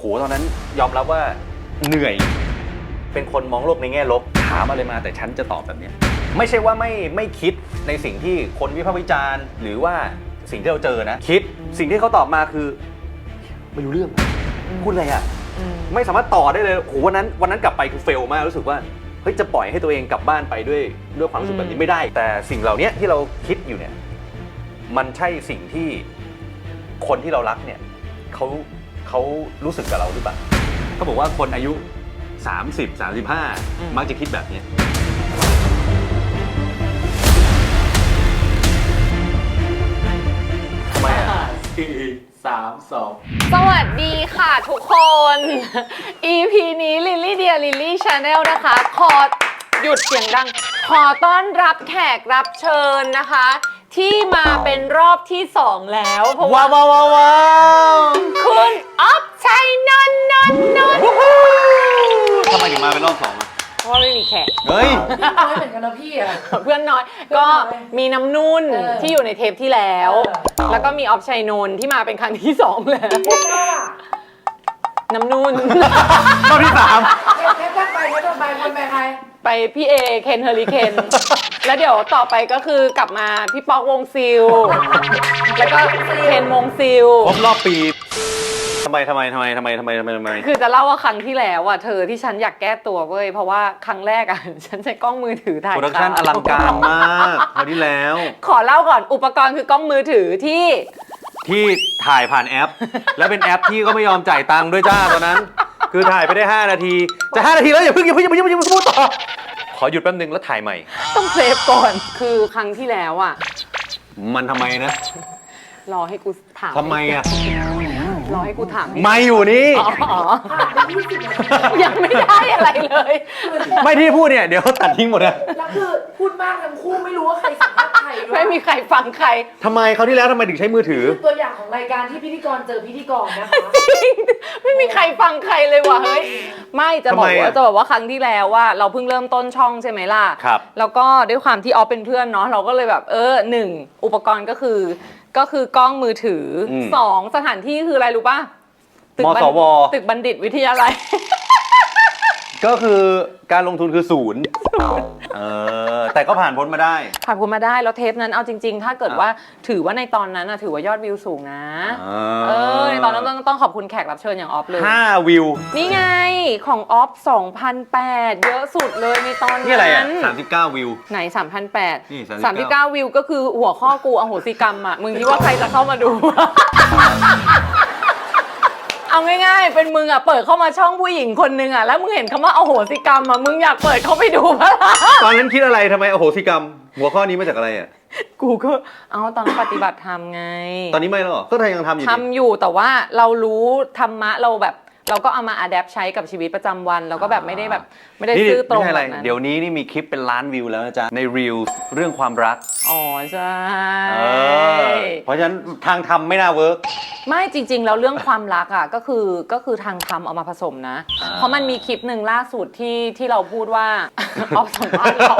โหตอนนั้นยอมรับว่าเหนื่อย เป็นคนมองโลกในแง่ลบถามอะไรมาแต่ฉันจะตอบแบบเนี้ยไม่ใช่ว่าไม่ไม่คิดในสิ่งที่คนวิพากษ์วิจารณ์ หรือว่าสิ่งที่เราเจอนะ คิดสิ่งที่เขาตอบมาคือ ไม่รู้เรื่องอะพูดอะไรอะอืมไม่สามารถต่อได้เลยโหวันนั้นวันนั้นกลับไปคือเฟลมากรู้สึกว่าเฮ้ยจะปล่อยให้ตัวเองกลับบ้านไปด้วยด้วยความรู้สึกแบบนี้ไม่ได้ แต่สิ่งเหล่านี้ที่เราคิดอยู่เนี่ย มันใช่สิ่งที่คนที่เรารักเนี่ยเขา เขารู้สึกกับเราหรือเปล่าเขาบอกว่าคนอายุ 30 35 มักจะคิดแบบเนี้ยทำไมอะ สี่สามสองสวัสดีค่ะทุกคน EP นี้ลิลลี่เดียลิลลี่ชาแนลนะคะ ขอหยุดเสียงดัง ขอต้อนรับแขกรับเชิญนะคะ ที่มาเป็นรอบที่2แล้วเพราะว่าว้าวว้าวว้าวคุณออฟชัยนนท์นนท์นนท์ทำไมถึงมาเป็นรอบสองอะเพราะว่าไม่มีแขก เฮ้ย น้อยเหมือนกันนะพี่อะ เพื่อนน้อยเพื่อนน้ก็อยมีน้ำนุ่นเออที่อยู่ในเทปที่แล้ว เออ แล้วก็มีออฟชัยนนท์ที่มาเป็นครั้งที่สองแล้ว เทปหน้าน้ำนุ่น รอบที่สามเทปเทปต่อไปเทปต่อไปคนแบ่งใคร ไปพี่เอเคนเฮอริเคน แล้วเดี๋ยวต่อไปก็คือกลับมาพี่ป๊อกวงซิล แล้วก็เคนวงซิล ครบรอบปีทำไมทำไมทำไมทำไมทำไมทำไมทำไม คือจะเล่าว่าครั้งที่แล้วอะเธอที่ฉันอยากแก้ตัวเว้ยเพราะว่าครั้งแรกอะ ฉันใช้กล้องมือถือถ่ายโปรดักชั่นข่าวอลังการมากคราวที่แล้ว ขอเล่าก่อนอุปกรณ์คือกล้องมือถือที่ที่ถ่ายผ่านแอป แล้วเป็นแอปที่ก็ไม่ยอมจ่ายตังค์ด้วยจ้าตอนนั้น คือถ่ายไปได้ 5 นาที จะ 5 นาทีแล้วอย่าเพิ่งอย่าเพิ่งอย่าเพิ่งอย่าเพิ่งพูดต่อ ขอหยุดแป๊บนึงแล้วถ่ายใหม่ ต้องเซฟก่อน คือครั้งที่แล้วอะ มันทำไมนะรอให้กูถามทำไมอะ รอให้กูถามให้ไม่อยู่นี่ อ๋ออ๋อผ่านไปยี่สิบนาทียังไม่ได้อะไรเลย ไม่ที่พูดเนี่ย เดี๋ยวตัดทิ้งหมดนะ แล้วคือพูดมากทั้งคู่ไม่รู้ว่าใครสัมภาษณ์ใครด้วยไม่มีใครฟังใคร ทำไมเขาวที่แล้วทำไมถึงใช้มือถือ คือตัวอย่างของรายการที่พิธีกรเจอพิธีกรนะคะ ไม่มีใครฟังใครเลยว่ะเฮ้ยไม่จะบอกทำไมว่าอะจะบอกว่าครั้งที่แล้วว่าเราเพิ่งเริ่มต้นช่องใช่ไหมล่ะครับ แล้วก็ด้วยความที่ออฟเป็นเพื่อนเนาะเราก็เลยแบบเออหนึ่งอุปกรณ์ก็คือ ก็คือกล้องมือถืออมสองสถานที่คืออะไรรู้ป่ะตึกบัณมสว ตึกบัณฑิตวิทยาลัย ก็คือการลงทุนคือศูนย์เออแต่ก็ผ่านพ้นมาได้ ผ่านพ้นมาได้แล้วเทปนั้นเอาจริง ๆ ถ้าเกิดว่าถือว่าในตอนนั้นอะถือว่ายอดวิวสูงนะเออในตอนนั้นต้องต้องขอบคุณแขกรับเชิญอย่างออฟเลยห้าวิว นี่ไงของออฟ2008 เยอะสุดเลยในตอนนั้นนี่อะไรอะสามสิบเก้าวิว ไหน3,008นี่39 39 วิวก็คือหัวข้อกูอโหสิกรรมอะมึงคิดว่าใครจะเข้ามาดู เอาง่ายๆ เป็นมึงอะเปิดเข้ามาช่องผู้หญิงคนนึงอะแล้วมึงเห็นคำว่าอโหสิกรรมอะมึงอยากเปิดเข้าไปดูปะล่ะตอนนั้นคิดอะไรทำไมอโหสิกรรม หัวข้อนี้มาจากอะไรอะ กูก็เอาตอนนั้นปฏิบัติธรรมไงตอนนี้ไม่แล้วเหรอก็ทยังทำอยู่ทำนี่อยู่แต่ว่าเรารู้ธรรมะเราแบบ เราก็เอามาอัดแอปใช้กับชีวิตประจำวันเราก็แบบไม่ได้แบบไม่ได้นี่ซื่อตรงไม่ใช่อะไรแบบนั้นเดี๋ยวนี้นี่มีคลิปเป็นล้านวิวแล้วนะจ๊ะ ในรีลเรื่องความรัก อ๋อใช่ เออ เพราะฉะนั้นทางทำไม่น่าเวิร์ก ไม่จริง ๆ แล้วเรื่องความรักอะก็คือก็คือทางทำเอามาผสมนะ อ่า เพราะมันมีคลิปหนึ่งล่าสุดที่ที่เราพูดว่า ออฟสัมภาษณ์เรา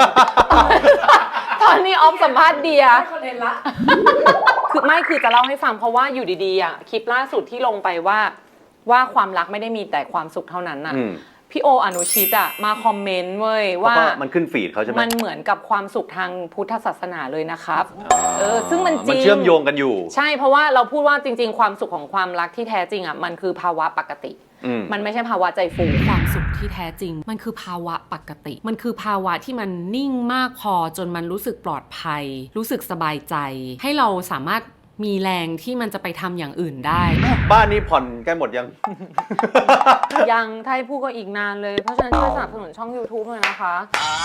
ตอนนี้ออฟสัมภาษณ์เดียได้คอนเทนต์ละ คือไม่คือจะเล่าให้ฟังเพราะว่าอยู่ดีๆอะคลิปล่าสุดที่ลงไปว่า ว่าความรักไม่ได้มีแต่ความสุขเท่านั้นน่ะ อืมพี่โออนุชิตอะมาคอมเมนต์เว้ยเพราะว่าว่ามันขึ้นฟีดเขาใช่ไหมมันเหมือนกับความสุขทางพุทธศาสนาเลยนะครับ เออซึ่งมันจริง มันเชื่อมโยงกันอยู่ ใช่เพราะว่าเราพูดว่าจริง ๆ ความสุขของความรักที่แท้จริงอะมันคือภาวะปกติ อืม มันไม่ใช่ภาวะใจฟู ความสุขที่แท้จริง มันคือภาวะปกติ มันคือภาวะที่มันนิ่งมากพอจนมันรู้สึกปลอดภัย รู้สึกสบายใจ ให้เราสามารถ มีแรงที่มันจะไปทำอย่างอื่นได้ บ้านนี้ผ่อนใกล้หมดยัง ยังถ้าให้พูดก็อีกนานเลย เพราะฉะนั้นช่วยสนับสนุนช่อง YouTube หน่อยนะคะ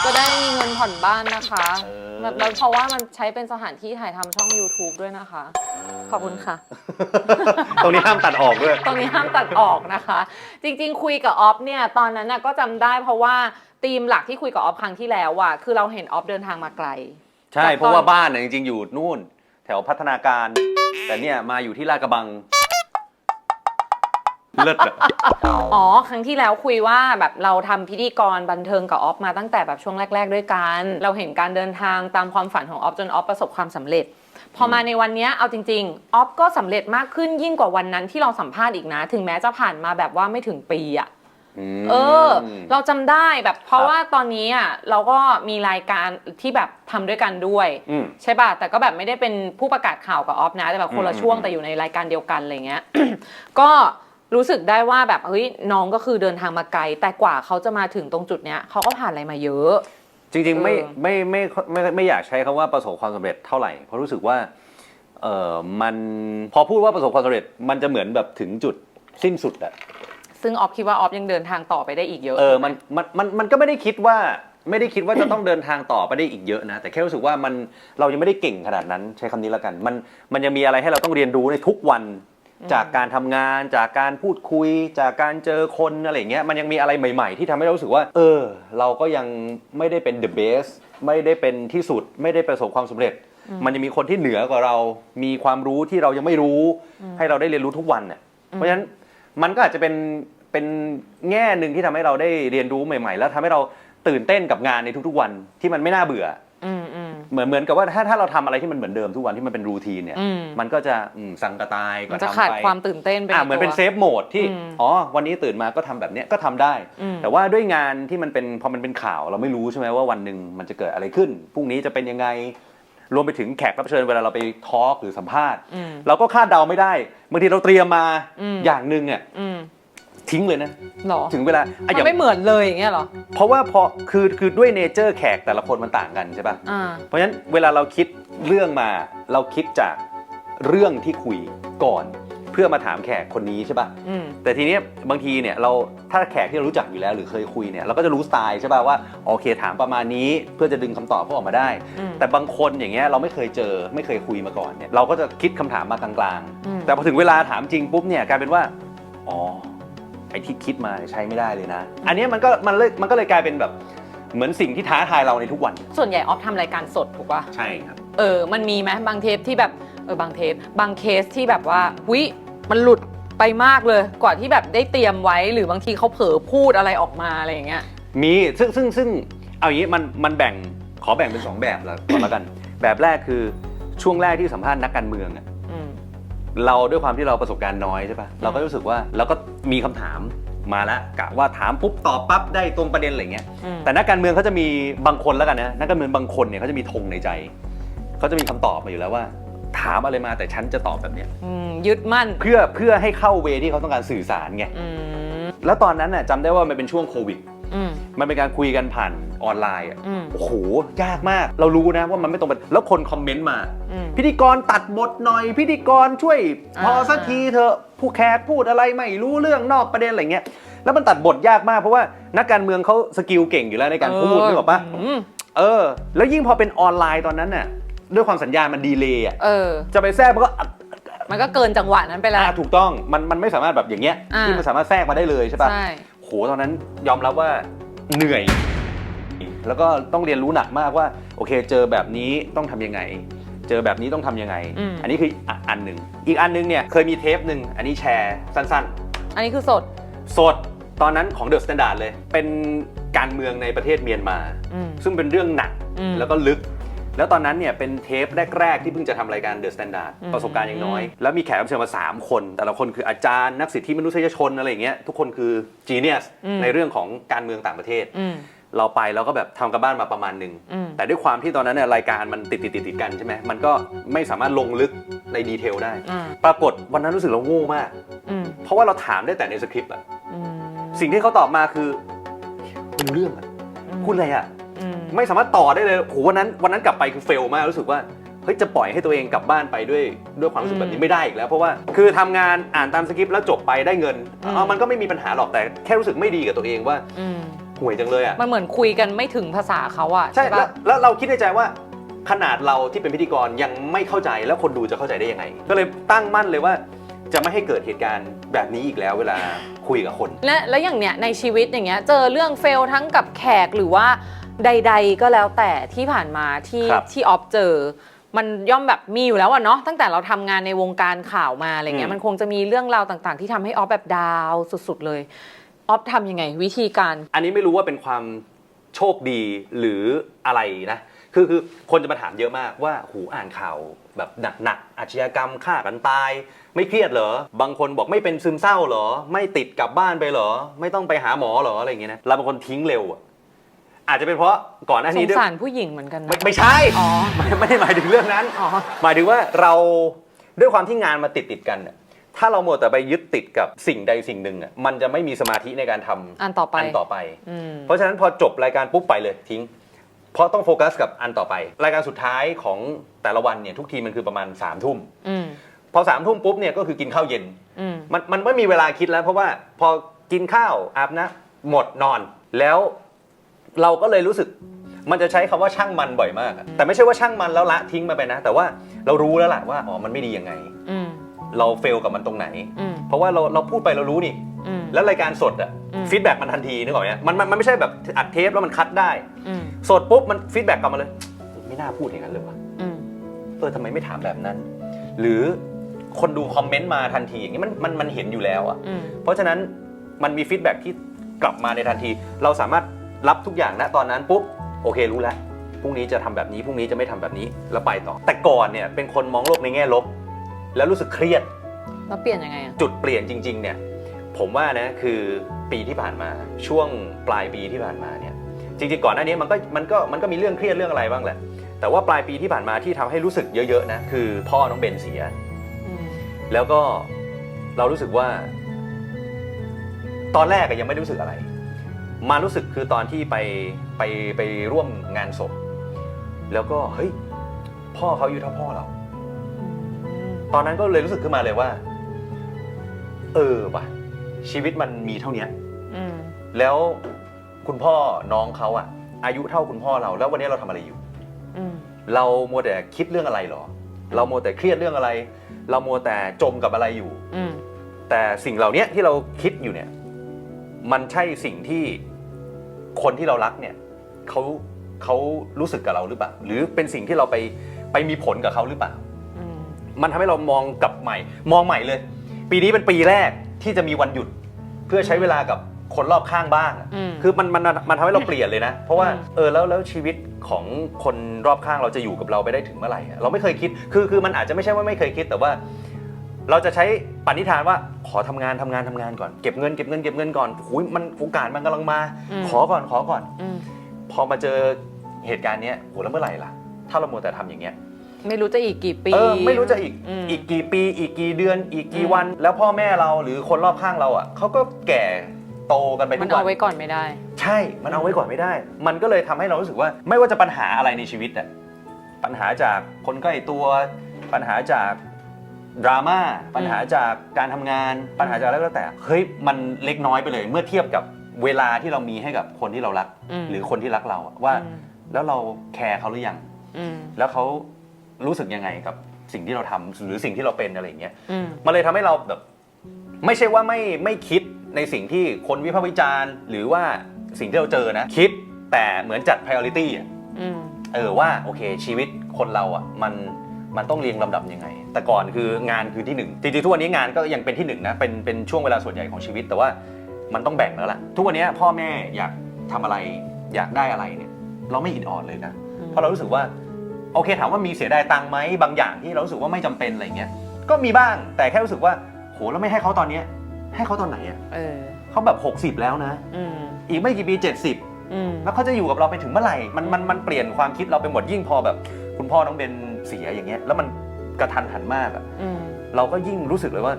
จะได้มีเงินผ่อนบ้านนะคะเออ แบบแล้วเพราะว่ามันใช้เป็นสถานที่ถ่ายทำช่อง YouTube ด้วยนะคะ ขอบคุณค่ะ ตรงนี้ห้ามตัดออกด้วย ตรงนี้ห้ามตัดออกนะคะ จริงๆ คุยกับออฟเนี่ยตอนนั้นน่ะก็จำได้เพราะว่าธีมหลักที่คุยกับออฟครั้งที่แล้วอะคือเราเห็นออฟเดินทางมาไกล ใช่ เพราะว่าบ้านน่ะจริงๆอยู่นู่น แถวพัฒนาการ แต่เนี่ยมาอยู่ที่ลาดกระบัง เลิศอะ อ๋อ ครั้งที่แล้วคุยว่าแบบเราทำพิธีกรบันเทิงกับออฟมาตั้งแต่แบบช่วงแรก ๆ ด้วยกัน เราเห็นการเดินทางตามความฝันของออฟจนออฟประสบความสำเร็จ พอมาในวันเนี้ยเอาจริง ๆ ออฟก็สำเร็จมากขึ้นยิ่งกว่าวันนั้นที่เราสัมภาษณ์อีกนะ ถึงแม้จะผ่านมาแบบว่าไม่ถึงปีอะ เออ เราจำได้แบบเพราะครับว่าตอนนี้อะเราก็มีรายการที่แบบทำด้วยกันด้วย อืม ใช่ป่ะ แต่ก็แบบไม่ได้เป็นผู้ประกาศข่าวกับออฟนะ แต่แบบคนละอืมช่วงอืม แต่อยู่ในรายการเดียวกันอะไรเงี้ย ก็รู้สึกได้ว่าแบบเฮ้ยน้องก็คือเดินทางมาไกล แต่กว่าเขาจะมาถึงตรงจุดเนี้ยเขาก็ผ่านอะไรมาเยอะ จริงๆไม่เออ ไม่ไม่ไม่ไม่ไม่อยากใช้คำว่าประสบความสำเร็จเท่าไหร่ เพราะรู้สึกว่าเออมันพอพูดว่าประสบความสำเร็จมันจะเหมือนแบบถึงจุดสิ้นสุดอะ ซึ่งออฟคิดว่าออฟยังเดินทางต่อไปได้อีกเยอะเออมันมันมันมันก็ไม่ได้คิดว่าไม่ได้คิดว่าจะต้องเดินทางต่อไปได้อีกเยอะนะ แต่แค่รู้สึกว่ามันเรายังไม่ได้เก่งขนาดนั้นใช้คำนี้แล้วกัน มันมันยังมีอะไรให้เราต้องเรียนรู้ในทุกวันจากการทำงานจากการพูดคุย จากการเจอคนอะไรอย่างเงี้ยมันยังมีอะไรใหม่ ๆ ที่ทำให้เรารู้สึกว่า เออ เราก็ยังไม่ได้เป็น the best ไม่ได้เป็นที่สุดไม่ได้ประสบความสำเร็จ มันยังมีคนที่เหนือกว่าเรา มีความรู้ที่เรายังไม่รู้ ให้เราได้เรียนรู้ทุกวันเนี่ยเพราะฉะนั้นมันก็อาจจะเป็น เป็นแง่หนึ่งที่ทำให้เราได้เรียนรู้ใหม่ ๆ แล้วทำให้เราตื่นเต้นกับงานในทุกๆวันที่มันไม่น่าเบื่อ อืมอืม เหมือนเหมือนกับว่าถ้าถ้าเราทำอะไรที่มันเหมือนเดิมทุกวันที่มันเป็นรูทีนเนี่ย อืม มันก็จะอืมสังกะตายมัก็นจะทำขาดไปความตื่นเต้นไปอ่าในเหมือนเป็นตัวเซฟโหมดที่อืมอ๋อวันนี้ตื่นมาก็ทำแบบเนี้ยก็ทำได้อืมแต่ว่าด้วยงานที่มันเป็นพอมันเป็นข่าวเราไม่รู้ใช่ไหมว่าวันหนึ่งมันจะเกิดอะไรขึ้นพรุ่งนี้จะเป็นยังไงรวมไปถึงแขกรับเชิญเวลาเราไปทอล์กหรือสัมภาษณ์ อืม เราก็คาดเดาไม่ได้บางทีเราเตรียมมาอืม อย่างหนึ่งอะ อืม ทิ้งเลยนะ หรอถึงเวลาอะมันอย่างไม่เหมือนเลยอย่างเงี้ยเหรอเพราะว่าพอคือคือด้วยเนเจอร์แขกแต่ละคนมันต่างกันใช่ป่ะ อ่า เพราะฉะนั้นเวลาเราคิดเรื่องมาเราคิดจากเรื่องที่คุยก่อน เพื่อมาถามแขกคนนี้ใช่ป่ะ อืม แต่ทีเนี้ยบางทีเนี่ยเราถ้าแขกที่เรารู้จักอยู่แล้วหรือเคยคุยเนี่ยเราก็จะรู้สไตล์ใช่ป่ะว่าโอเคถามประมาณนี้เพื่อจะดึงคำตอบเขาออกมาได้ อืมแต่บางคนอย่างเงี้ยเราไม่เคยเจอไม่เคยคุยมาก่อนเนี่ยเราก็จะคิดคำถามมากลางอืม ๆ แต่พอถึงเวลาถามจริงปุ๊บเนี่ยกลายเป็นว่าอ๋อไอ้ที่คิดมาใช้ไม่ได้เลยนะ อันเนี้ยมันก็มันเลยมันก็เลยกลายเป็นแบบเหมือนสิ่งที่ท้าทายเราในทุกวัน ส่วนใหญ่ออฟทำรายการสดถูกปะใช่ครับ เออ มันมีไหมบางเทปที่แบบ เออบางเทป บางเคสที่แบบว่าวิมันหลุดไปมากเลย กว่าที่แบบได้เตรียมไว้ หรือบางทีเขาเผลอพูดอะไรออกมาอะไรอย่างเงี้ย มีซึ่งซึ่งซึ่งเอาอย่างนี้มันมันแบ่งขอแบ่งเป็นสองแบบแล้วก่อนแล้วกัน แบบแรกคือช่วงแรกที่สัมภาษณ์นักการเมืองอะอืม เราด้วยความที่เราประสบการณ์น้อยใช่ปะเราก็รู้สึกว่าเราก็มีคำถามมาแล้วกะว่าถามปุ๊บตอบปั๊บได้ตรงประเด็นอะไรเงี้ยอืม แต่นักการเมืองเขาจะมีบางคนแล้วกันนะนักการเมืองบางคนเนี่ยเขาจะมีธงในใจเขาจะมีคำตอบมาอยู่แล้วว่า ถามอะไรมาแต่ฉันจะตอบแบบเนี้ยอืมยึดมั่นเพื่อเพื่อให้เข้าเวที่เขาต้องการสื่อสารไง อืม แล้วตอนนั้นน่ะจำได้ว่ามันเป็นช่วงโควิด อืม มันเป็นการคุยกันผ่านออนไลน์อะอืม โอ้โห ยากมาก เรารู้นะว่ามันไม่ตรงกันแล้วคนคอมเมนต์มา อืม พิธีกรตัดบทหน่อย พิธีกรช่วย พอสักทีเถอะผู้แขกพูดอะไรไม่รู้เรื่องนอกประเด็นอะไรเงี้ยแล้วมันตัดบทยากมากเพราะว่านักการเมืองเขาสกิลเก่งอยู่แล้วในการพูดนึกออกปะอืมเออ แล้วยิ่งพอเป็นออนไลน์ตอนนั้นน่ะด้วยความสัญญาณมันดีเลย์อะเออ จะไปแทรกมันก็อะมันก็เกินจังหวะนั้นไปแล้ว อะถูกต้องมันมันไม่สามารถแบบอย่างเงี้ยอ่า ที่มันสามารถแทรกมาได้เลยใช่ปะ ใช่ โหตอนนั้นยอมรับว่าเหนื่อย แล้วก็ต้องเรียนรู้หนักมากว่าโอเค เจอแบบนี้ต้องทำยังไง เจอแบบนี้ต้องทำยังไงอืมอันนี้คืออะอันหนึ่งอีกอันหนึงเนี่ยเคยมีเทปหนึ่งอันนี้แชร์สั้นอันนี้คือสดๆสดตอนนั้นของเดอะสแตนดาร์ดเลย เป็นการเมืองในประเทศเมียนมาอืมซึ่งเป็นเรื่องหนักอืมแล้วก็ลึก แล้วตอนนั้นเนี่ยเป็นเทปแรก ๆ ที่เพิ่งจะทำรายการเดอะสแตนดาร์ดอืมประสบการณ์ยังน้อย แล้วมีแขกรับเชิญมา 3 คน แต่ละคนคืออาจารย์นักสิทธิมนุษยชนอะไรอย่างเงี้ยทุกคนคือจีเนียสในเรื่องของการเมืองต่างประเทศ อืม เราไปเราก็แบบทำกับบ้านมาประมาณหนึ่ง อืม แต่ด้วยความที่ตอนนั้นเนี่ยรายการมันติดติดติดติดกันใช่ไหมมันก็ไม่สามารถลงลึกในดีเทลได้ อ่า ปรากฏวันนั้นรู้สึกเราโง่มาก อืมเพราะว่าเราถามได้แต่ในสคริปต์อะอืมสิ่งที่เขาตอบมาคือไม่รู้เรื่องอะพูดอะไรอะ อืมไม่สามารถต่อได้เลยโหวันนั้นวันนั้นกลับไปคือเฟลมากรู้สึกว่าเฮ้ยจะปล่อยให้ตัวเองกลับบ้านไปด้วยด้วยความรู้สึกแบบนี้ไม่ได้อีกแล้ว เพราะว่าคือทำงานอ่านตามสคริปต์แล้วจบไปได้เงินอ๋อมันก็ไม่มีปัญหาหรอกแต่แค่รู้สึกไม่ดีกับตัวเองว่าอืมห่วยจังเลยอะมันเหมือนคุยกันไม่ถึงภาษาเขาอะใช่ใช่แล้วปะ แล้วเราคิดในใจว่าขนาดเราที่เป็นพิธีกรยังไม่เข้าใจแล้วคนดูจะเข้าใจได้ยังไง ก็เลยตั้งมั่นเลยว่า จะไม่ให้เกิดเหตุการณ์แบบนี้อีกแล้วเวลาคุยกับคน และแล้วอย่างเนี้ยในชีวิตอย่างเงี้ยเจอเรื่องเฟลทั้งกับแขกหรือว่า ใด ๆ ก็แล้วแต่ที่ผ่านมาที่ครับที่ออฟเจอ มันย่อมแบบมีอยู่แล้วอะเนาะตั้งแต่เราทำงานในวงการข่าวมาอะไรเงี้ยมันคงจะมีเรื่องราวต่างๆ ที่ทำให้ออฟแบบดาวสุดๆเลยออฟทำยังไง วิธีการ อันนี้ไม่รู้ว่าเป็นความโชคดีหรืออะไรนะ คือคือคนจะมาถามเยอะมากว่าหูอ่านข่าวแบบหนักๆอาชญากรรมฆ่ากันตาย ไม่เครียดเหรอ บางคนบอกไม่เป็นซึมเศร้าเหรอ ไม่ติดกลับบ้านไปเหรอ ไม่ต้องไปหาหมอเหรออะไรอย่างเงี้ยนะเราเป็นคนทิ้งเร็วอะ อาจจะเป็นเพราะก่อนหน้าสนี้งด้วยสารผู้หญิงเหมือนกันนะ ไม่ไม่ใช่อ๋อ ไม่ไม่ได้หมายถึงเรื่องนั้น อ๋อ หมายถึงว่าเราด้วยความที่งานมาติดติดๆกันน่ะถ้าเราหมดแต่ไปยึดติดกับสิ่งใดสิ่งหนึ่งอะมันจะไม่มีสมาธิในการทำอันต่อไป อันต่อไป อืม เพราะฉะนั้นพอจบรายการปุ๊บไปเลยทิ้ง เพราะต้องโฟกัสกับอันต่อไป รายการสุดท้ายของแต่ละวันเนี่ยทุกทีมันคือประมาณ3ามทุ่มอืม พอสามทุ่มปุ๊บเนี่ยก็คือกินข้าวเย็น อืม มันมันไม่มีเวลาคิดแล้ว เพราะว่าพอกินข้าวอาบน้ำหมดนอนแล้ว เราก็เลยรู้สึกมันจะใช้คำว่าช่างมันบ่อยมากอะแต่ไม่ใช่ว่าช่างมันแล้วละทิ้งมันไปนะ แต่ว่าเรารู้แล้วแหละว่าอ๋อมันไม่ดียังไงอืมเราเฟลกับมันตรงไหนอืมเพราะว่าเราเราพูดไปเรารู้นี่อืมแล้วรายการสดอะอืมฟีดแบ็กมันทันทีนึกออกไหมมันมันมันไม่ใช่แบบอัดเทปแล้วมันคัดได้อืมสดปุ๊บมันฟีดแบ็กกลับมาเลย ไม่น่าพูดอย่างนั้นเลยวะอืมเออทำไมไม่ถามแบบนั้น หรือคนดูคอมเมนต์มาทันทีอย่างนี้มันมันมันเห็นอยู่แล้วอะอืมเพราะฉะนั้นมันมีฟีดแบ็กที่กลับมาในทันที เราสามารถ รับทุกอย่างณตอนนั้นปุ๊บโอเครู้แล้วพรุ่งนี้จะทำแบบนี้พรุ่งนี้จะไม่ทำแบบนี้แล้วไปต่อ แต่ก่อนเนี่ยเป็นคนมองโลกในแง่ลบ แล้วรู้สึกเครียดแล้วเปลี่ยนยังไงอะจุดเปลี่ยนจริง ๆ เนี่ย ผมว่านะคือปีที่ผ่านมาช่วงปลายปีที่ผ่านมาเนี่ยจริงๆก่อนหน้านี้มันก็มันก็มันก็มีเรื่องเครียดเรื่องอะไรบ้างแหละ แต่ว่าปลายปีที่ผ่านมาที่ทำให้รู้สึกเยอะๆนะคือพ่อน้องเบนเสียอืมแล้วก็เรารู้สึกว่า ตอนแรกอะยังไม่ได้รู้สึกอะไร มารู้สึกคือตอนที่ไปไปไปร่วมงานศพ แล้วก็เฮ้ยพ่อเขาอายุเท่าพ่อเรา ตอนนั้นก็เลยรู้สึกขึ้นมาเลยว่า เออว่ะ ชีวิตมันมีเท่าเนี้ย อืมแล้วคุณพ่อน้องเขาอะอายุเท่าคุณพ่อเรา แล้ววันนี้เราทำอะไรอยู่ อืมเรามัวแต่คิดเรื่องอะไรหรอ เรามัวแต่เครียดเรื่องอะไร เรามัวแต่จมกับอะไรอยู่ อืมแต่สิ่งเหล่านี้ที่เราคิดอยู่เนี่ย มันใช่สิ่งที่คนที่เรารักเนี่ยเขาเขารู้สึกกับเราหรือเปล่า หรือเป็นสิ่งที่เราไปไปมีผลกับเขาหรือเปล่าอืมมันทำให้เรามองกลับใหม่ มองใหม่เลย ปีนี้เป็นปีแรกที่จะมีวันหยุด เพื่อใช้เวลากับคนรอบข้างบ้างอะอืมคือมันมันมันทำให้เราเปลี่ยนเลยนะ เพราะว่าอืมเออแล้วแล้วชีวิตของคนรอบข้างเราจะอยู่กับเราไปได้ถึงเมื่อไหร่อะเราไม่เคยคิด คือคือมันอาจจะไม่ใช่ว่าไม่เคยคิดแต่ว่า เราจะใช้ปณิธานว่าขอทำงานทำงานทำงานก่อนเก็บเงินเก็บเงินเก็บเงินก่อนหุยมันโอกาสมันกำลังมาอืมขอก่อนขอก่อนอืมพอมาเจอเหตุการณ์เนี้ยโหแล้วเมื่อไหร่ล่ะ ถ้าเรามัวแต่ทำอย่างเงี้ยไม่รู้จะอีกกี่ปีเออไม่รู้จะอีกมอีกกี่ปี อีกกี่เดือน อีกกี่อืมวัน แล้วพ่อแม่เราหรือคนรอบข้างเราอะเขาก็แก่โตกันไปมัทุนกวัเอานไว้ก่อนไม่ได้ ใช่ มันเอาไว้ก่อนไม่ได้ มันก็เลยทำให้เรารู้สึกว่า ไม่ว่าจะปัญหาอะไรในชีวิตอะปัญหาจากคนใกล้ตัวปัญหาจาก ดราม่าปัญหาจากการทำงานปัญหาจากอะไรก็แล้วแต่เฮ้ยมันเล็กน้อยไปเลย เมื่อเทียบกับเวลาที่เรามีให้กับคนที่เรารัก อืมหรือคนที่รักเราอะว่า อืม แล้วเราแคร์เขาหรือยัง อืมแล้วเขารู้สึกยังไงกับสิ่งที่เราทำหรือสิ่งที่เราเป็นอะไรอย่างเงี้ย อืม มันเลยทำให้เราแบบ ไม่ใช่ว่าไม่ไม่คิดในสิ่งที่คนวิพากษ์วิจารณ์ หรือว่าสิ่งที่เราเจอนะ คิดแต่เหมือนจัด priority อะอืม เออว่าโอเคชีวิตคนเราอะมันมันต้องเรียงลำดับยังไง แต่ก่อนคืองานคือที่หนึ่งจริงๆทุกวันนี้งานก็ยังเป็นที่หนึ่งนะเป็นเป็นช่วงเวลาส่วนใหญ่ของชีวิต แต่ว่ามันต้องแบ่งแล้วล่ะทุกวันนี้พ่อแม่อยากทำอะไรอยากได้อะไรเนี่ย เราไม่อิดออดเลยนะเพราะเรารู้สึกว่าโอเคถามว่ามีเสียดายตังค์ไหมบางอย่างที่เรารู้สึกว่าไม่จำเป็นอะไรเงี้ยก็มีบ้างแต่แค่รู้สึกว่าโหแล้วไม่ให้เขาตอนเนี้ยให้เขาตอนไหนอะเออเขาแบบ 60 แล้วนะอืมอีกไม่กี่ปี 70อืมแล้วเขาจะอยู่กับเราไปถึงเมื่อไหร่มันมันมันเปลี่ยนความคิดเราไปหมดยิ่งพอแบบ คุณพ่อน้องเบนเสียอย่างเงี้ยแล้วมัน กระทันหันมากอะอืมเราก็ยิ่งรู้สึกเลยว่า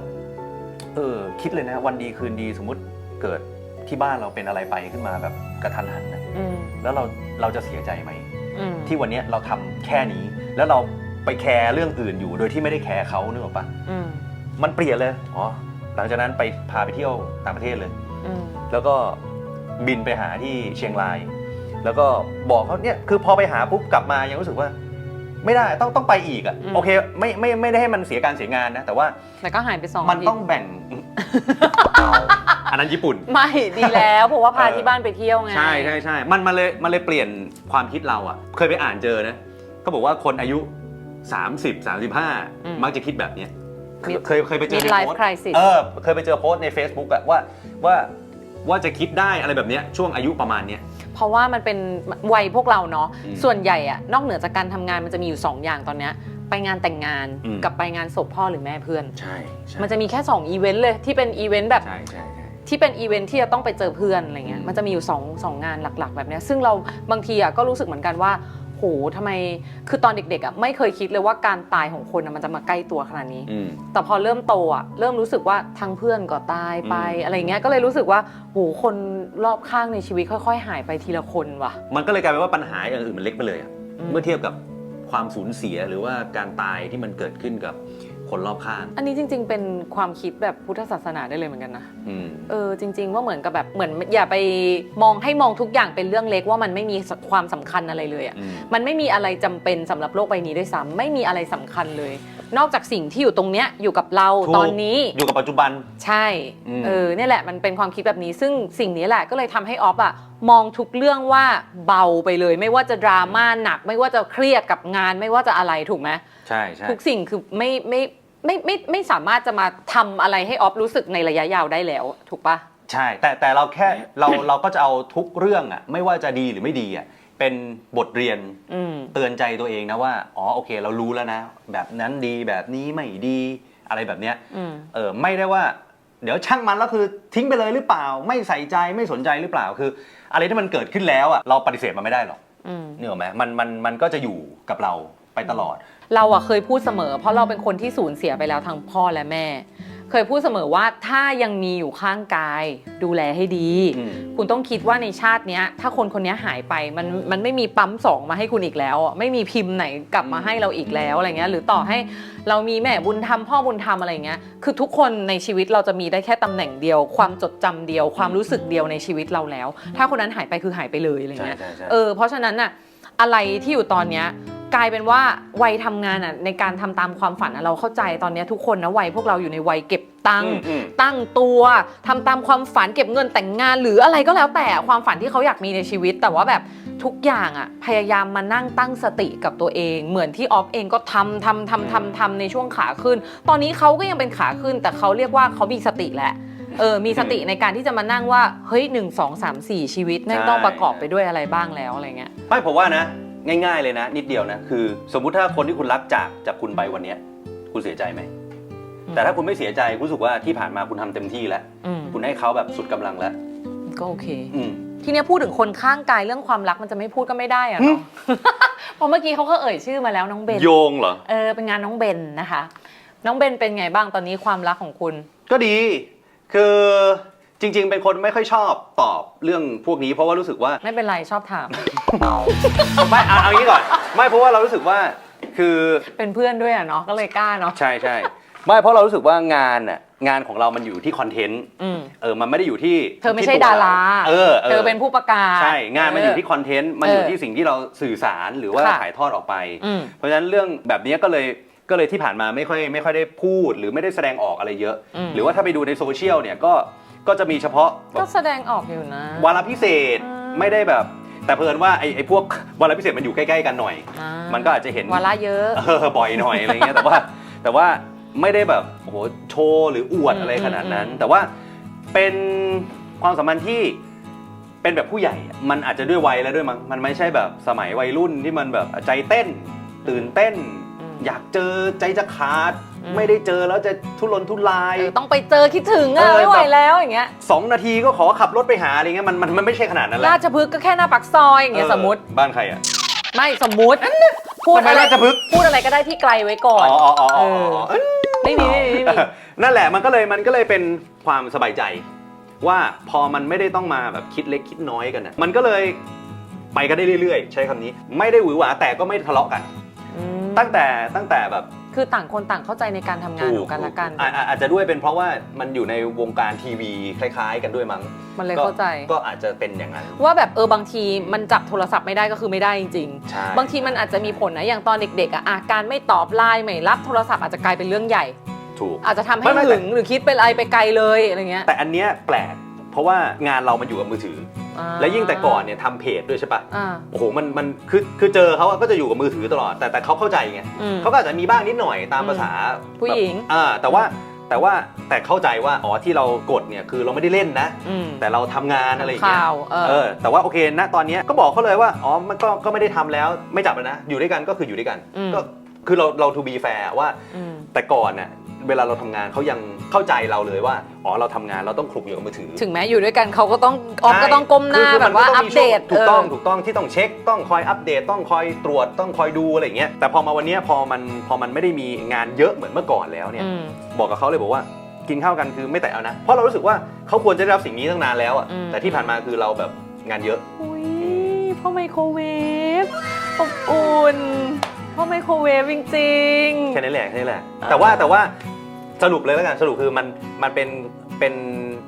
เออ คิดเลยนะ วันดีคืนดีสมมุติเกิดที่บ้านเราเป็นอะไรไปขึ้นมาแบบกระทันหันนะอืมแล้วเราเราจะเสียใจไหม อืมที่วันเนี้ยเราทำแค่นี้ แล้วเราไปแคร์เรื่องอื่นอยู่ โดยที่ไม่ได้แคร์เขานึกออกปะอืมมันเปลี่ยนเลยอ๋อหลังจากนั้นไปพาไปเที่ยวต่างประเทศเลย อืมแล้วก็บินไปหาที่เชียงราย แล้วก็บอกเขาเนี่ยคือพอไปหาปุ๊บกลับมายังรู้สึกว่า ไม่ได้ต้องต้องไปอีกอะอืม โอเคไม่ไม่ไม่ได้ให้มันเสียการเสียงานนะ แต่ว่าแต่ก็หายไปสองมันอาทิตต้องย์แบ่งเอาอันนั้นญี่ปุ่น ไม่ดีแล้วเพราะว่าพาเออ ที่บ้านไปเที่ยวไง ใช่ใช่ใช่มันมาเลยมันเลยเปลี่ยนความคิดเราอะเคยไปอ่านเจอนะเขาบอกว่าคนอายุ 30 35 มักจะคิดแบบเนี้ยเคยเคยเคยไปเจอมีในไลโพฟ์สคต์ริสิสเออเคยไปเจอโพสต์ใน Facebook อะว่าว่า ว่าจะคิดได้อะไรแบบเนี้ยช่วงอายุประมาณเนี้ย เพราะว่ามันเป็นวัยพวกเราเนาะอืมส่วนใหญ่อะนอกเหนือจากการทำงานมันจะมีอยู่2อย่างตอนเนี้ยไปงานแต่งงานอืม กับไปงานศพพ่อหรือแม่เพื่อน ใช่ใช่มันจะมีแค่2อีเวนต์เลยที่เป็นอีเวนต์แบบ ใช่ใช่ใช่ ที่เป็นอีเวนต์ที่จะต้องไปเจอเพื่อนอะไรเงี้ย อืมมันจะมีอยู่สองสองงานหลักๆ แบบเนี้ยซึ่งเราบางทีอะก็รู้สึกเหมือนกันว่า โหทำไม คือตอนเด็กๆอะไม่เคยคิดเลยว่าการตายของคนอะมันจะมาใกล้ตัวขนาดนี้ อืม แต่พอเริ่มโตอะเริ่มรู้สึกว่าทั้งเพื่อนก็ตายไปอืม อะไรเงี้ยก็เลยรู้สึกว่าโหคนรอบข้างในชีวิตค่อย ๆ หายไปทีละคนว่ะ มันก็เลยกลายเป็นว่าปัญหาอย่างอื่นมันเล็กไปเลยอะอืม เมื่อเทียบกับความสูญเสียหรือว่าการตายที่มันเกิดขึ้นกับ คนรอบข้าง อันนี้จริง ๆ เป็นความคิดแบบพุทธศาสนาได้เลยเหมือนกันนะ อืม เออจริง ๆ ว่าเหมือนกับแบบเหมือนอย่าไปมองให้มองทุกอย่างเป็นเรื่องเล็กว่ามันไม่มีความสำคัญอะไรเลยอะ อืม มันไม่มีอะไรจำเป็นสำหรับโลกใบนี้ด้วยซ้ำไม่มีอะไรสำคัญเลย นอกจากสิ่งที่อยู่ตรงเนี้ยอยู่กับเราถูกตอนนี้ อยู่กับปัจจุบัน ใช่ อืม เออเนี่ยแหละมันเป็นความคิดแบบนี้ ซึ่งสิ่งนี้แหละก็เลยทำให้ออฟอะมองทุกเรื่องว่าเบาไปเลย ไม่ว่าจะดราม่าหนัก ไม่ว่าจะเครียดกับงาน ไม่ว่าจะอะไรถูกไหมใช่ใช่ทุกสิ่งคือไม่ไม่ไม่ไม่ไม่สามารถจะมาทำอะไรให้ออฟรู้สึกในระยะยาวได้แล้ว ถูกปะ ใช่ แต่แต่เราแค่เราเราก็จะเอาทุกเรื่องอะไม่ว่าจะดีหรือไม่ดีอะ เป็นบทเรียนอืม เตือนใจตัวเองนะว่า อ๋อโอเค เรารู้แล้วนะ แบบนั้นดีแบบนี้ไม่ดีอะไรแบบเนี้ย อืม เออไม่ได้ว่า เดี๋ยวช่างมันแล้วคือทิ้งไปเลยหรือเปล่า ไม่ใส่ใจไม่สนใจหรือเปล่าคือ อะไรที่มันเกิดขึ้นแล้วอะเราปฏิเสธมันไม่ได้หรอกอืม เนี่ยหรอกไหมมันมันมันก็จะอยู่กับเราไปตลอด เราอะเคยพูดเสมอ เพราะเราเป็นคนที่สูญเสียไปแล้วทั้งพ่อและแม่ เคยพูดเสมอว่าถ้ายังมีอยู่ข้างกาย ดูแลให้ดี อืม คุณต้องคิดว่าในชาติเนี้ย ถ้าคนคนนี้หายไปมันมันไม่มีปั๊มสองมาให้คุณอีกแล้วอะไม่มีพิมพ์ไหนกลับมาให้เราอีกแล้วอะไรเงี้ยหรือต่อให้เรามีแม่บุญธรรมพ่อบุญธรรมอะไรเงี้ยคือทุกคนในชีวิตเราจะมีได้แค่ตำแหน่งเดียว ความจดจำเดียว ความรู้สึกเดียวในชีวิตเราแล้ว ถ้าคนนั้นหายไปคือหายไปเลยอะไรใช่เงี้ย ใช่ใช่ เออเพราะฉะนั้นน่ะอะไรที่อยู่ตอนเนี้ย กลายเป็นว่าวัยทำงานอะในการทำตามความฝันอะเราเข้าใจตอนเนี้ยทุกคนนะวัยพวกเราอยู่ในวัยเก็บตังค์อืมอืม ตั้งตัวทำตามความฝันเก็บเงินแต่งงาน หรืออะไรก็แล้วแต่ความฝันที่เขาอยากมีในชีวิต แต่ว่าแบบทุกอย่างอะพยายามมานั่งตั้งสติกับตัวเอง เหมือนที่ออฟเองก็ทำทำทำทำทำในช่วงขาขึ้น ตอนนี้เขาก็ยังเป็นขาขึ้น แต่เขาเรียกว่าเขามีสติแหละเออมีสติในการที่จะมานั่งว่าเฮ้ยหนึ่งสองสามสี่ชีวิตแม่งต้องประกอบไปด้วยอะไรบ้างแล้วอะไรเงี้ย ไม่ผมว่านะ ง่าย ๆเลยนะ นิดเดียวนะคือ สมมุติถ้าคนที่คุณรักจากจากคุณไปวันเนี้ย คุณเสียใจไหมอืมแต่ถ้าคุณไม่เสียใจคุณรู้สึกว่าที่ผ่านมาคุณทำเต็มที่แล้ว อืมคุณให้เขาแบบสุดกำลังแล้ว ก็โอเค อืม ทีเนี้ยพูดถึงคนข้างกายเรื่องความรักมันจะไม่พูดก็ไม่ได้อะเนาะ เพราะเมื่อกี้เขาก็เอ่ยชื่อมาแล้วน้องเบน โยงเหรอ เออเป็นงานน้องเบนนะคะ น้องเบนเป็นไงบ้างตอนนี้ความรักของคุณ ก็ดี คือ จริง ๆ เป็นคนไม่ค่อยชอบตอบเรื่องพวกนี้ เพราะว่ารู้สึกว่า ไม่เป็นไรชอบถาม ไม่เอาเอางี้ก่อน ไม่เพราะว่าเรารู้สึกว่าคือ เป็นเพื่อนด้วยอะเนาะก็เลยกล้าเนาะใช่ใช่ไม่เพราะเรารู้สึกว่างานน่ะงานของเรามันอยู่ที่คอนเทนต์อืม เออมันไม่ได้อยู่ที่เธอไม่ใช่ที่ตัวดารา เออเธอเป็นผู้ประกาศ ใช่งานมันอยู่ที่เคอนเทนต์มันอยู่ที่สิ่งที่เราสื่อสารหรือว่าค่ะ ถ่ายทอดออกไป อืม เพราะฉะนั้นเรื่องแบบนี้ก็เลยก็เลยที่ผ่านมาไม่ค่อยไม่ค่อยได้พูด หรือไม่ได้แสดงออกอะไรเยอะ อืม หรือว่าถ้าไปดูในโซเชียลเนี่ยก็ ก็จะมีเฉพาะแบก็บแสดงออกอยู่นะ วาระพิเศษอืม ไม่ได้แบบ แต่เพลินว่าไอ้ไอ้พวกวาระพิเศษมันอยู่ใกล้ๆกันหน่อย อ่ามันก็อาจจะเห็น วาระเยอะ เออบ่อยหน่อยอะไรเงี้ยแต่ว่า แต่ว่าไม่ได้แบบโอ้โหโชว์หรืออวดอืมอะไรขนาดนั้น อืม แต่ว่าเป็นความสัมพันธ์ที่เป็นแบบผู้ใหญ่อะมันอาจจะด้วยวัยแล้วด้วยมั้งมันไม่ใช่แบบสมัยวัยรุ่นที่มันแบบใจเต้น ตื่นเต้นอืมอยากเจอใจจะขาดอืม ไม่ได้เจอแล้วจะทุรนทุราย เออต้องไปเจอคิดถึงเออะอไม่ไหวแบบแล้วอย่างเงี้ยสองนาทีก็ขอขับรถไปหาอะไรเงี้ยมันมันมันไม่ใช่ขนาดนั้นแหละราชพฤกษ์ก็แค่หน้าปากซอยอย่างเงี้ยเออสมมติ บ้านใครอะ ไม่สมมุติพูดทำไมอะไรราชพฤกษ์ พูดอะไรก็ได้ที่ไกลไว้ก่อน อ๋ออ๋ออ๋ออ๋อเออไม่มีไม่มีไม่มี นั่นแหละมันก็เลยมันก็เลยเป็นความสบายใจ ว่าพอมันไม่ได้ต้องมาแบบคิดเล็กคิดน้อยกันนะมันก็เลยไปกันได้เรื่อยๆ ใช้คำนี้ ไม่ได้หวือหวาแต่ก็ไม่ทะเลาะกัน อืมตั้งแต่ตั้งแต่แบบ คือต่างคนต่างเข้าใจในการทำงานของกันและกันอะอะอาจจะด้วยเป็นเพราะว่ามันอยู่ในวงการทีวีคล้าย ๆ กันด้วยมั้งมันเลยก็เข้าใจก็อาจจะเป็นอย่างนั้น ว่าแบบเออบางทีมันจับโทรศัพท์ไม่ได้ก็คือไม่ได้จริง ใช่ๆ บางทีมันอาจจะมีผลนะอย่างตอนเด็กๆอะอาการไม่ตอบไลน์ไม่รับโทรศัพท์อาจจะกลายเป็นเรื่องใหญ่ ถูก อาจจะทำให้ไม่ไม่หึงหรือคิดเป็นอะไรไปไกลเลยอะไรเงี้ยแต่อันเนี้ยแปลกเพราะว่างานเรามันอยู่กับมือถือ อ่าอและยิ่งแต่ก่อนเนี่ยทำเพจด้วยใช่ปะอ่า โอ้โหมันมันคือคือเจอเขาอะก็จะอยู่กับมือถือตลอด แต่แต่เขาเข้าใจไงอืม เขาก็อาจจะมีบ้างนิดหน่อยตามอืมภาษาผู้หญิง แบบอ่าแต่ว่าแต่ว่าแต่เข้าใจว่าอ๋อที่เรากดเนี่ยคือเราไม่ได้เล่นนะ อืม แต่เราทำงานอะไรอย่างเงี้ย ข่าวเออ เออ แต่ว่าโอเค ณ ตอนเนี้ยก็บอกเขาเลยว่า อ๋อ มันก็ ก็ไม่ได้ทำแล้ว ไม่จับแล้วนะ อยู่ด้วยกันก็คืออยู่ด้วยกัน อืม ก็ คือเรา เรา to be fair ว่า อืม แต่ก่อนน่ะ เวลาเราทำงานเขายังเข้าใจเราเลยว่า อ๋อ เราทำงานเราต้องคลุกอยู่กับมือถือถึงแม้อยู่ด้วยกันเขาก็ต้องออฟก็ต้องก้มหน้าคือคือแบบว่ามันก็อัต้ปงมีเดช่วตงถูกต้องเถูกต้องที่ต้องเช็ค ต้องคอยอัปเดต ต้องคอยตรวจต้องคอยดูอะไรอย่างเงี้ยแต่พอมาวันเนี้ยพอมันพอมันไม่ได้มีงานเยอะเหมือนเมื่อก่อนแล้วเนี่ย อืม บอกกับเขาเลยบอกว่ากินข้าวกันคือไม่แตะเอานะ เพราะเรารู้สึกว่าเขาควรจะได้รับสิ่งนี้ตั้งนานแล้วอะอืม แต่ที่ผ่านมาคือเราแบบงานเยอะ อุ้ยพ่อไมโครเวฟอบอุ่นพ่อไมโครเวฟจริงๆแค่นี้แหละแค่นี้แหละ แต่ว่าแต่ว่า สรุปเลยแล้วกันสรุปคือมันมันเป็นเป็น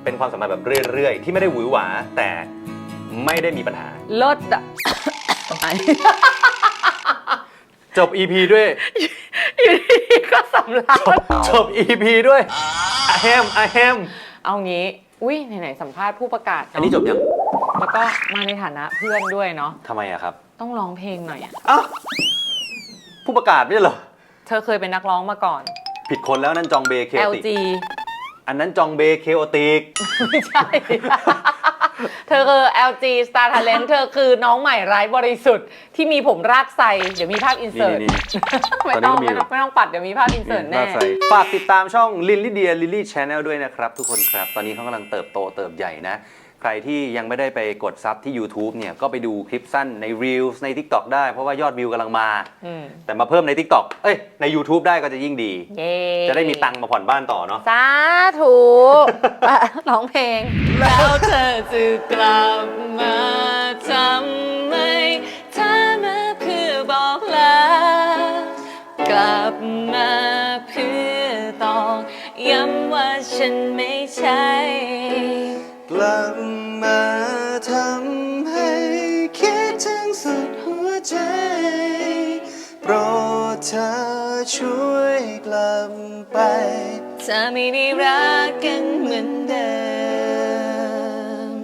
เป็นความสัมพันธ์แบบเรื่อยๆ ที่ไม่ได้หวือหวาแต่ไม่ได้มีปัญหา เลิศอะ จบ EP ด้วย อยู่ดีๆก็สำลักจบ EP ด้วยอะแฮมอะแฮมเอางี้ อุ้ยไหนๆสัมภาษณ์ผู้ประกาศเะอันนี้จบยังแล้วก็มาในฐานะเพื่อนด้วยเนาะทำไมอะครับต้องร้องเพลงหน่อยอะอ้าวผู้ประกาศไม่ใช่เหรอ เธอเคยเป็นนักร้องมาก่อน ผิดคนแล้วนั่นจองเบเคโอติก LG อันนั้นจองเบเคโอติก ไม่ใช่ เธอคือ LG Star Talent เธอคือน้องใหม่ไร้บริสุทธิ์ที่มีผมรากไซเดี๋ยวมีภาพอินเสิร์ตนี่ไม่ตอนนี้ต้องก็มีไม่ต้องไม่ต้องปัดเดี๋ยวมีภาพอินเสิร์ตแน่ฝากติดตามช่องลินลิเดียลิลี่ชแนลด้วยนะครับ ทุกคนครับ ตอนนี้เขากำลังเติบโตเติบใหญ่นะ ใครที่ยังไม่ได้ไปกดซับที่ YouTube เนี่ยก็ไปดูคลิปสั้นใน Reels ใน TikTok ได้เพราะว่ายอดวิวกำลังมา อืมแต่มาเพิ่มใน TikTok เอ้ยใน YouTube ได้ก็จะยิ่งดี เย้จะได้มีตังค์มาผ่อนบ้านต่อเนาะ สาธุอะร้องเพลง แล้วเธอจะกลับมาทำไมถ้ามาเพื่อบอกลากลับมาเพื่อตอกย้ำว่าฉันไม่ใช่ก ลับมาทำให้คิดถึงสุดหัวใจ โปรดเธอช่วยกลับไป จะไม่ได้รักกันเหมือนเดิม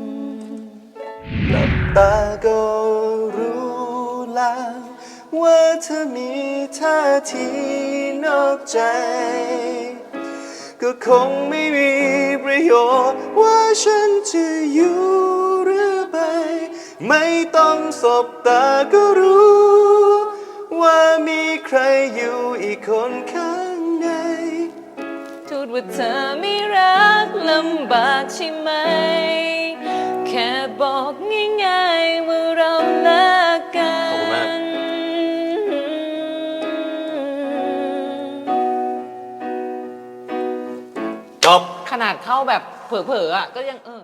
หลับตาก็รู้แล้วว่าเธอมีท่าทีนอกใจ ก็คงไม่มีประโยชน์ ว่าฉันจะอยู่หรือไป ไม่ต้องสบตาก็รู้ ว่ามีใครอยู่อีกคนข้างในพูดว่าเธอไม่รักลำบากใช่ไหม แค่บอกง่ายๆว่า ขนาดเข้าแบบเผลอๆอะก็ยังเออ